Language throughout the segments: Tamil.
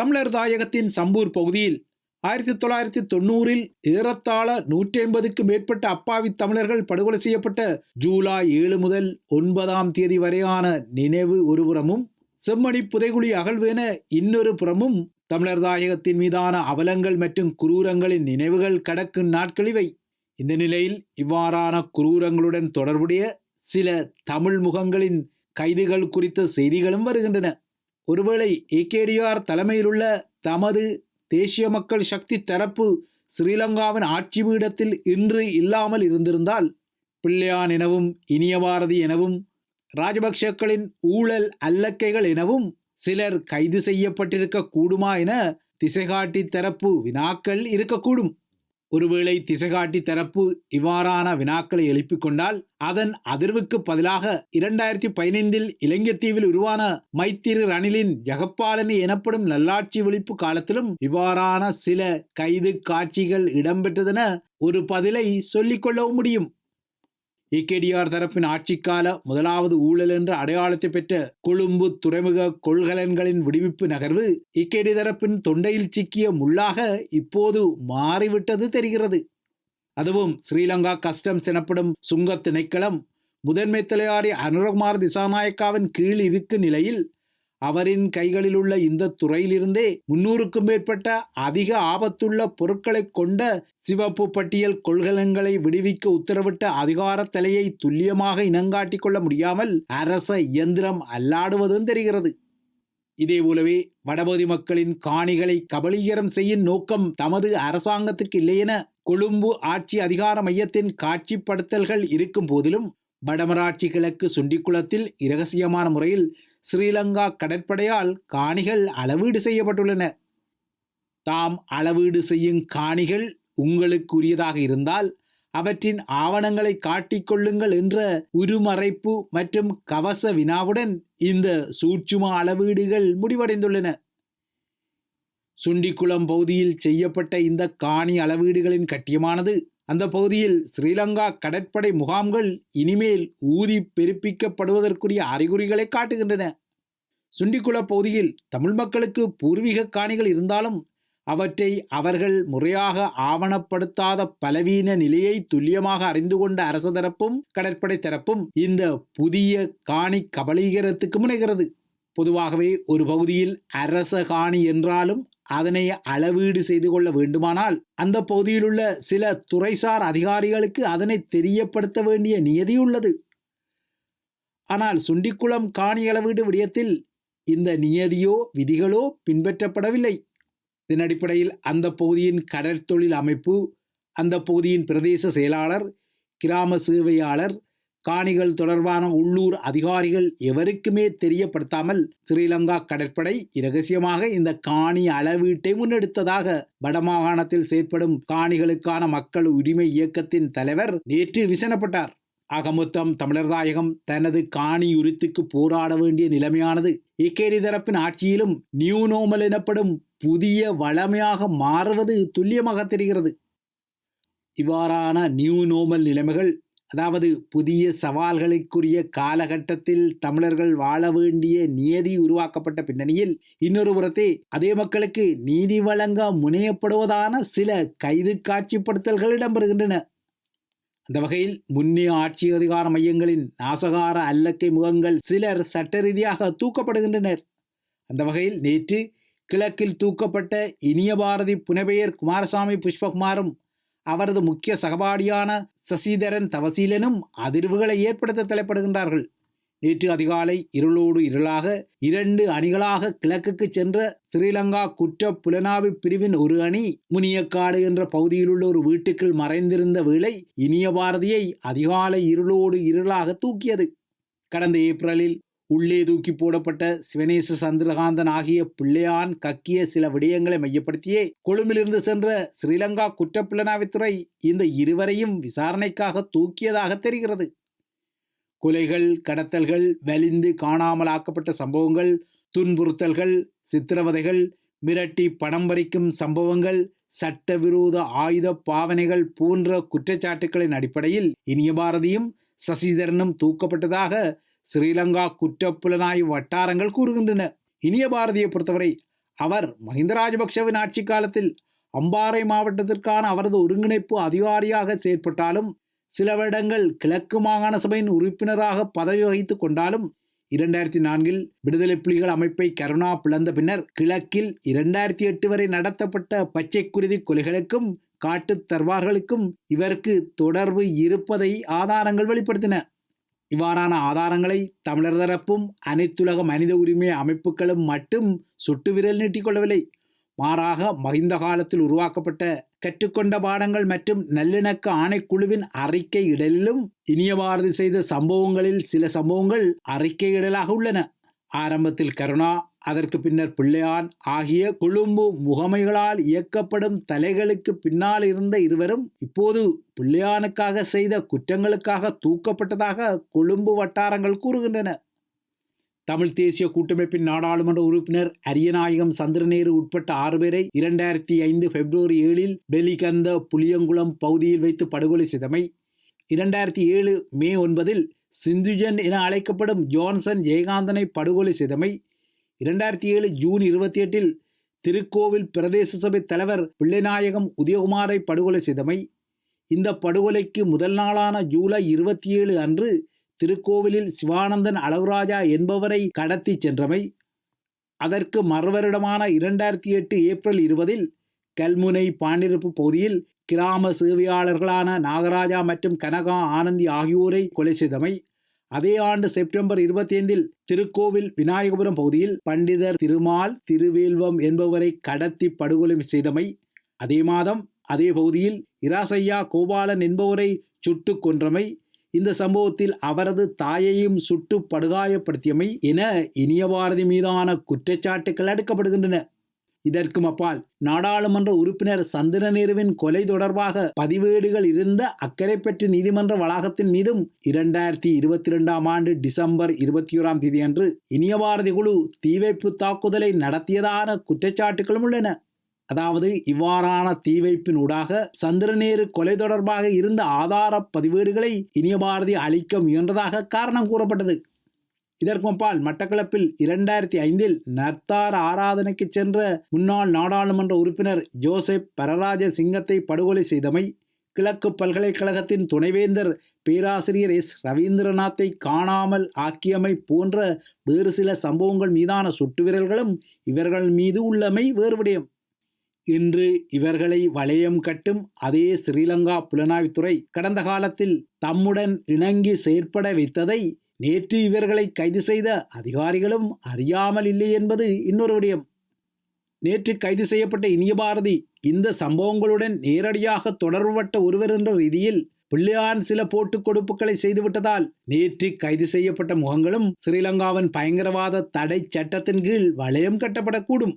தமிழர் தாயகத்தின் சம்பூர் பகுதியில் ஆயிரத்தி தொள்ளாயிரத்தி தொண்ணூறில் ஏறத்தாழ நூற்றி ஐம்பதுக்கு மேற்பட்ட அப்பாவி தமிழர்கள் படுகொலை செய்யப்பட்ட ஜூலை ஏழு முதல் ஒன்பதாம் தேதி வரையான நினைவு ஒருபுறமும் செம்மணி புதைகுழி அகழ்வேன இன்னொரு புறமும் தமிழர் தாயகத்தின் மீதான அவலங்கள் மற்றும் குரூரங்களின் நினைவுகள் கடக்கும் நாட்களிவை இந்த நிலையில் இவ்வாறான குரூரங்களுடன் தொடர்புடைய சில தமிழ் முகங்களின் கைதுகள் குறித்த செய்திகளும் வருகின்றன. ஒருவேளை ஏகேடிஆர் தலைமையிலுள்ள தமது தேசிய மக்கள் சக்தி தரப்பு ஸ்ரீலங்காவின் ஆட்சி பீடத்தில் இன்று இல்லாமல் இருந்திருந்தால் பிள்ளையான் எனவும் இனிய பாரதி எனவும் ராஜபக்ஷக்களின் ஊழல் அல்லக்கைகள் எனவும் சிலர் கைது செய்யப்பட்டிருக்க கூடுமா என திசைகாட்டி தரப்பு வினாக்கள் இருக்கக்கூடும். ஒருவேளை திசைகாட்டி தரப்பு இவ்வாறான வினாக்களை எழுப்பிக் கொண்டால் அதன் அதிர்வுக்கு பதிலாக இரண்டாயிரத்தி பதினைந்தில் இலங்கைத்தீவில் உருவான மைத்திரி ரணிலின் ஜெகப்பாலனி எனப்படும் நல்லாட்சி விழிப்பு காலத்திலும் இவ்வாறான சில கைது காட்சிகள் இடம்பெற்றதென ஒரு பதிலை சொல்லிக் கொள்ளவும் முடியும். இகேடிஆர் தரப்பின் ஆட்சிக்கால முதலாவது ஊழல் என்ற அடையாளத்தை பெற்ற கொழும்பு துறைமுக கொள்கலன்களின் விடுவிப்பு நகர்வு இக்கேடி தரப்பின் தொண்டையில் சிக்கிய முள்ளாக இப்போது மாறிவிட்டது தெரிகிறது. அதுவும் ஸ்ரீலங்கா கஸ்டம்ஸ் எனப்படும் சுங்க திணைக்களம் முதன்மை தலையாரி அனுரகுமார் திசாநாயக்காவின் கீழ் இருக்கும் நிலையில் அவரின் கைகளில் உள்ள இந்த துறையிலிருந்தே முன்னூறுக்கும் மேற்பட்ட அதிக ஆபத்துள்ள பொருட்களை கொண்ட சிவப்பு பட்டியல் கொள்கலன்களை விடுவிக்க உத்தரவிட்ட அதிகார தலையை துல்லியமாக இனங்காட்டிக் கொள்ள முடியாமல் அரச இயந்திரம் அல்லாடுவதும் தெரிகிறது. இதேபோலவே வடபகுதி மக்களின் காணிகளை கபலீகரம் செய்யும் நோக்கம் தமது அரசாங்கத்துக்கு இல்லையென கொழும்பு ஆட்சி அதிகார மையத்தின் காட்சிப்படுத்தல்கள் இருக்கும் போதிலும் வடமராட்சி கிழக்கு சுண்டிக்குளத்தில் இரகசியமான முறையில் ஸ்ரீலங்கா கடற்படையால் காணிகள் அளவீடு செய்யப்பட்டுள்ளன. தாம் அளவீடு செய்யும் காணிகள் உங்களுக்குரியதாக இருந்தால் அவற்றின் ஆவணங்களை காட்டிக்கொள்ளுங்கள் என்ற உருமறைப்பு மற்றும் கவச வினாவுடன் இந்த சூட்சும அளவீடுகள் முடிவடைந்துள்ளன. சுண்டிக்குளம் பகுதியில் செய்யப்பட்ட இந்த காணி அளவீடுகளின் கட்டியமானது அந்த பகுதியில் ஸ்ரீலங்கா கடற்படை முகாம்கள் இனிமேல் ஊதி பெருப்பிக்கப்படுவதற்குரிய அறிகுறிகளை காட்டுகின்றன. சுண்டிக்குள பகுதியில் தமிழ் மக்களுக்கு பூர்வீக காணிகள் இருந்தாலும் அவற்றை அவர்கள் முறையாக ஆவணப்படுத்தாத பலவீன நிலையை துல்லியமாக அறிந்து கொண்ட அரச தரப்பும் கடற்படை தரப்பும் இந்த புதிய காணி கபலீகரத்துக்கு முனைகிறது. பொதுவாகவே ஒரு பகுதியில் அரச காணி என்றாலும் அதனை அளவீடு செய்து கொள்ள வேண்டுமானால் அந்த பகுதியிலுள்ள சில துறைசார் அதிகாரிகளுக்கு அதனை தெரியப்படுத்த வேண்டிய நியதி உள்ளது. ஆனால் சுண்டிக்குளம் காணி அளவீடு விடயத்தில் இந்த நியதியோ விதிகளோ பின்பற்றப்படவில்லை. இதன் அடிப்படையில் அந்த பகுதியின் கடற்தொழில் அமைப்பு அந்த பகுதியின் பிரதேச செயலாளர் கிராம சேவையாளர் காணிகள் தொடர்பான உள்ளூர் அதிகாரிகள் எவருக்குமே தெரியப்படுத்தாமல் ஸ்ரீலங்கா கடற்படை இரகசியமாக இந்த காணி அளவீட்டை முன்னெடுத்ததாக வடமாகாணத்தில் செயற்படும் காணிகளுக்கான மக்கள் உரிமை இயக்கத்தின் தலைவர் நேற்று விசனப்பட்டார். ஆக மொத்தம் தமிழர்தாயகம் தனது காணி உரித்துக்கு போராட வேண்டிய நிலைமையானது இக்கேடி தரப்பின் ஆட்சியிலும் நியூ நோமல் எனப்படும் புதிய வளமையாக மாறுவது துல்லியமாக தெரிகிறது. இவ்வாறான நியூ நோமல் நிலைமைகள் அதாவது புதிய சவால்களுக்குரிய காலகட்டத்தில் தமிழர்கள் வாழ வேண்டிய நியதி உருவாக்கப்பட்ட பின்னணியில் இன்னொரு புறத்தே அதே மக்களுக்கு நீதி வழங்க முனையப்படுவதான சில கைது காட்சிப்படுத்தல்கள் இடம்பெறுகின்றன. அந்த வகையில் முன்னே ஆட்சி அதிகார மையங்களின் நாசகார அல்லக்கை முகங்கள் சிலர் சட்ட ரீதியாக தூக்கப்படுகின்றனர். அந்த வகையில் நேற்று கிழக்கில் தூக்கப்பட்ட இனிய பாரதி புனபெயர் குமாரசாமி புஷ்பகுமாரும் அவரது முக்கிய சகபாடியான சசிதரன் தவசீலனும் அதிர்வுகளை ஏற்படுத்த தலைப்படுகின்றார்கள். நேற்று அதிகாலை இருளோடு இருளாக இரண்டு அணிகளாக கிழக்குக்கு சென்ற ஸ்ரீலங்கா குற்ற புலனாய்வு பிரிவின் ஒரு அணி முனியக்காடு என்ற பகுதியிலுள்ள ஒரு வீட்டுக்குள் மறைந்திருந்த வேளை இனிய பாரதியை அதிகாலை இருளோடு இருளாக தூக்கியது. கடந்த ஏப்ரலில் உள்ளே தூக்கி போடப்பட்ட சிவனேச சந்திரகாந்தன் ஆகிய பிள்ளையான் கக்கிய சில விடயங்களை மையப்படுத்தியே கொழும்பிலிருந்து சென்ற ஸ்ரீலங்கா குற்றப்புலனாய்வுத்துறை இந்த இருவரையும் விசாரணைக்காக தூக்கியதாக தெரிகிறது. கொலைகள் கடத்தல்கள் வலிந்து காணாமலாக்கப்பட்ட சம்பவங்கள் துன்புறுத்தல்கள் சித்திரவதைகள் மிரட்டி பணம் பறிக்கும் சம்பவங்கள் சட்டவிரோத ஆயுத பாவனைகள் போன்ற குற்றச்சாட்டுகளின் அடிப்படையில் இனிய பாரதியும் சசிதரனும் தூக்கப்பட்டதாக ஸ்ரீலங்கா குற்றப்புலனாய்வு வட்டாரங்கள் கூறுகின்றன. இனிய பாரதியை பொறுத்தவரை அவர் மஹிந்த ராஜபக்ஷவின் ஆட்சி காலத்தில் அம்பாறை மாவட்டத்திற்கான அவரது ஒருங்கிணைப்பு அதிகாரியாக செயற்பட்டாலும் சில வருடங்கள் கிழக்கு மாகாண சபையின் உறுப்பினராக பதவி வகித்துக் கொண்டாலும் இரண்டாயிரத்தி நான்கில் விடுதலை புலிகள் அமைப்பை கருணா பிளந்த பின்னர் கிழக்கில் இரண்டாயிரத்தி எட்டு வரை நடத்தப்பட்ட பச்சை குருதி கொலைகளுக்கும் காட்டுத் தர்வார்களுக்கும் இவருக்கு தொடர்பு இருப்பதை ஆதாரங்கள் வெளிப்படுத்தின. இவ்வாறான ஆதாரங்களை தமிழர் தரப்பும் அனைத்துலக மனித உரிமை அமைப்புகளும் மட்டும் சுட்டு விரல் நீட்டிக்கொள்ளவில்லை மாறாக மகிந்த காலத்தில் உருவாக்கப்பட்ட கற்றுக்கொண்ட பாடங்கள் மற்றும் நல்லிணக்க ஆணைக்குழுவின் அறிக்கை இடலிலும் இனிய பாரதி செய்த சம்பவங்களில் சில சம்பவங்கள் அறிக்கை இடலாக உள்ளன. ஆரம்பத்தில் கருணா அதற்கு பின்னர் பிள்ளையான் ஆகிய கொழும்பு முகமைகளால் இயக்கப்படும் தலைகளுக்கு பின்னால் இருந்த இருவரும் இப்போது பிள்ளையானுக்காக செய்த குற்றங்களுக்காக தூக்கப்பட்டதாக கொழும்பு வட்டாரங்கள் கூறுகின்றன. தமிழ் தேசிய கூட்டமைப்பின் நாடாளுமன்ற உறுப்பினர் அரியநாயகம் சந்திரநேரு உட்பட்ட ஆறு பேரை இரண்டாயிரத்தி ஐந்து பிப்ரவரி ஏழில் டெல்லிகந்த புளியங்குளம் பகுதியில் வைத்து படுகொலை செய்தமை. இரண்டாயிரத்தி ஏழு மே ஒன்பதில் சிந்துஜன் என அழைக்கப்படும் ஜான்சன் ஜெயகாந்தனை படுகொலை செய்தமை. இரண்டாயிரத்தி ஏழு ஜூன் இருபத்தி எட்டில் திருக்கோவில் பிரதேச சபை தலைவர் பிள்ளைநாயகம் உதயகுமாரை படுகொலை செய்தமை. இந்த படுகொலைக்கு முதல் நாளான ஜூலை இருபத்தி ஏழு அன்று திருக்கோவிலில் சிவானந்தன் அளவுராஜா என்பவரை கடத்தி சென்றமை. அதற்கு மறுவரிடமான இரண்டாயிரத்தி எட்டு ஏப்ரல் இருபதில் கல்முனை பாண்டிருப்பு பகுதியில் கிராம சேவையாளர்களான நாகராஜா மற்றும் கனகா ஆனந்தி ஆகியோரை கொலை செய்தமை. அதே ஆண்டு செப்டம்பர் இருபத்தி ஐந்தில் திருக்கோவில் விநாயகபுரம் பகுதியில் பண்டிதர் திருமால் திருவேல்வம் என்பவரை கடத்தி படுகொலை செய்தமை. அதே மாதம் அதே பகுதியில் இராசையா கோபாலன் என்பவரை சுட்டு கொன்றமை. இந்த சம்பவத்தில் அவரது தாயையும் சுட்டு படுகாயப்படுத்தியமை என இனிய பாரதி மீதான குற்றச்சாட்டுகள் அடுக்கப்படுகின்றன. இதற்கும் அப்பால் நாடாளுமன்ற உறுப்பினர் சந்திரநேருவின் கொலை தொடர்பாக பதிவேடுகள் இருந்த அக்கரைப்பற்று நீதிமன்ற வளாகத்தின் மீதும் இரண்டாயிரத்தி இருபத்தி இரண்டாம் ஆண்டு டிசம்பர் இருபத்தி ஓராம் தேதி அன்று இனிய பாரதி குழு தீவைப்பு தாக்குதலை நடத்தியதான குற்றச்சாட்டுகளும் உள்ளன. அதாவது இவ்வாறான தீவைப்பின் ஊடாக சந்திரநேரு கொலை தொடர்பாக இருந்த ஆதார பதிவேடுகளை இனிய பாரதி அளிக்க முயன்றதாக காரணம் கூறப்பட்டது. இதற்கொப்பால் மட்டக்களப்பில் இரண்டாயிரத்தி ஐந்தில் நர்த்தார் ஆராதனைக்கு சென்ற முன்னாள் நாடாளுமன்ற உறுப்பினர் ஜோசப் பரராஜ சிங்கத்தை படுகொலை செய்தமை கிழக்கு பல்கலைக்கழகத்தின் துணைவேந்தர் பேராசிரியர் எஸ். ரவீந்திரநாத்தை காணாமல் ஆக்கியமை போன்ற வேறு சில சம்பவங்கள் மீதான சுட்டுவிரல்களும் இவர்கள் மீது உள்ளமை வேறுபடியும் இன்று இவர்களை வளையம் கட்டும் அதே ஸ்ரீலங்கா புலனாய்வுத்துறை கடந்த காலத்தில் தம்முடன் இணங்கி செயற்பட வைத்ததை நேற்று இவர்களை கைது செய்த அதிகாரிகளும் அறியாமல் இல்லை என்பது இன்னொரு விடயம். நேற்று கைது செய்யப்பட்ட இனிய பாரதி இந்த சம்பவங்களுடன் நேரடியாக தொடர்புபட்ட ஒருவர் என்ற ரீதியில் பிள்ளையான் சில போட்டுக் கொடுப்புகளை செய்துவிட்டதால் நேற்று கைது செய்யப்பட்ட முகங்களும் ஸ்ரீலங்காவின் பயங்கரவாத தடை சட்டத்தின் கீழ் வளையம் கட்டப்படக்கூடும்.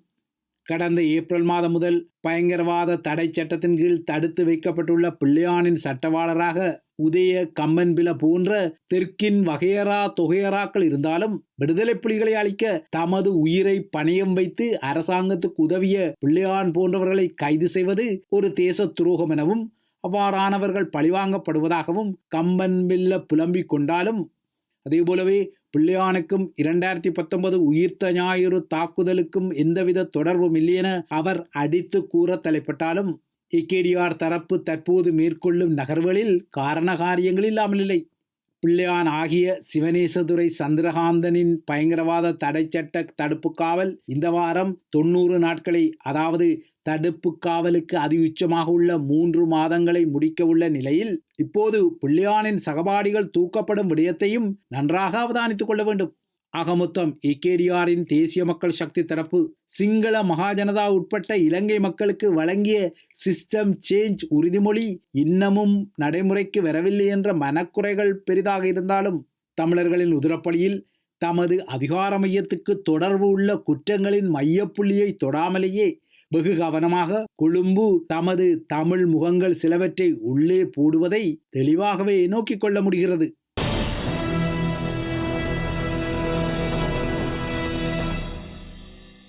கடந்த ஏப்ரல் மாதம் முதல் பயங்கரவாத தடை சட்டத்தின் கீழ் தடுத்து வைக்கப்பட்டுள்ள பிள்ளையானின் சட்டவாளராக உதய கம்மன்பில போன்ற தெற்கின் வகையரா தொகையராக்கள் இருந்தாலும் விடுதலை புலிகளை அளிக்க தமது உயிரை பணயம் வைத்து அரசாங்கத்துக்கு உதவிய பிள்ளையான் போன்றவர்களை கைது செய்வது ஒரு தேச துரோகம் எனவும் அவ்வாறானவர்கள் பழிவாங்கப்படுவதாகவும் கம்பன்பில்ல புலம்பிக் கொண்டாலும் அதேபோலவே பிள்ளையானுக்கும் இரண்டாயிரத்தி பத்தொன்பது உயிர்த்த ஞாயிறு தாக்குதலுக்கும் எந்தவித தொடர்பும் இல்லையென அவர் அடித்து கூற தலைப்பட்டாலும் இக்கேடியார் தரப்பு தற்போது மேற்கொள்ளும் நகர்வுகளில் காரண காரியங்கள் இல்லாமல் இல்லை. பிள்ளையான் ஆகிய சிவனேசதுரை சந்திரகாந்தனின் பயங்கரவாத தடை சட்ட தடுப்பு காவல் இந்த வாரம் தொண்ணூறு நாட்களை அதாவது தடுப்பு காவலுக்கு அதி உச்சமாக உள்ள மூன்று மாதங்களை முடிக்க உள்ள நிலையில் இப்போது பிள்ளையானின் சகபாடிகள் தூக்கப்படும் விடயத்தையும் நன்றாக அவதானித்துக் கொள்ள வேண்டும். ஆக மொத்தம் தேசிய மக்கள் சக்தி தரப்பு சிங்கள மகாஜனதா உட்பட்ட இலங்கை மக்களுக்கு வழங்கிய சிஸ்டம் சேஞ்ச் உறுதிமொழி இன்னமும் நடைமுறைக்கு வரவில்லை என்ற மனக்குறைகள் பெரிதாக இருந்தாலும் தமிழர்களின் உதிரப்பலியில் தமது அதிகார மையத்துக்கு தொடர்பு உள்ள குற்றங்களின் மையப்புள்ளியை தொடாமலேயே வெகு கவனமாக கொழும்பு தமது தமிழ் முகங்கள் சிலவற்றை உள்ளே போடுவதை தெளிவாகவே நோக்கிக் கொள்ள முடிகிறது.